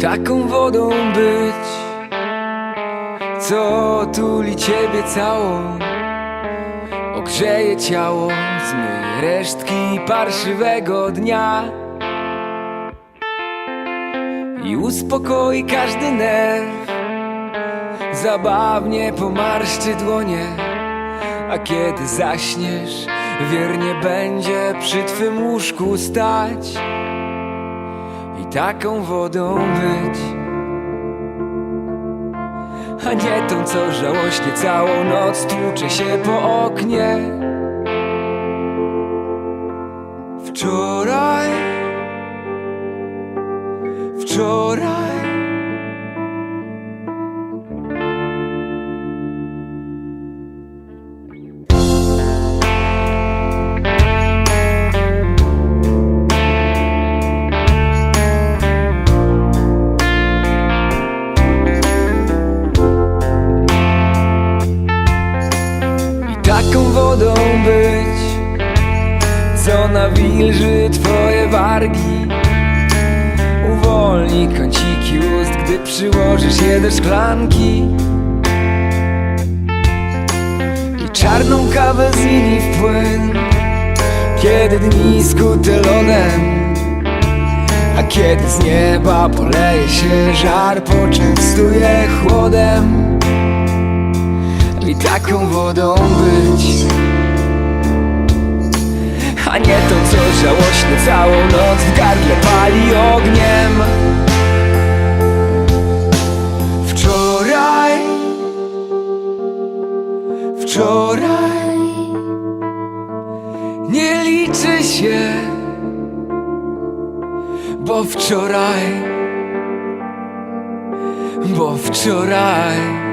taką wodą być, co tuli ciebie całą, ogrzeje ciało, zmyje resztki parszywego dnia. I uspokoi każdy nerw. Zabawnie pomarszczy dłonie, a kiedy zaśniesz, wiernie będzie przy twym łóżku stać taką wodą być. A nie tą, co żałośnie całą noc tłucze się po oknie. Wczoraj, wczoraj. Wodą być, co nawilży twoje wargi. Uwolni kąciki ust, gdy przyłożysz je do szklanki. I czarną kawę zmieni w płyn, kiedy dni skute lodem. A kiedy z nieba poleje się żar, poczęstuje chłodem i taką wodą być. A nie tą, co żałośnie całą noc w gardle pali ogniem. Wczoraj Wczoraj Nie liczy się Bo wczoraj Bo wczoraj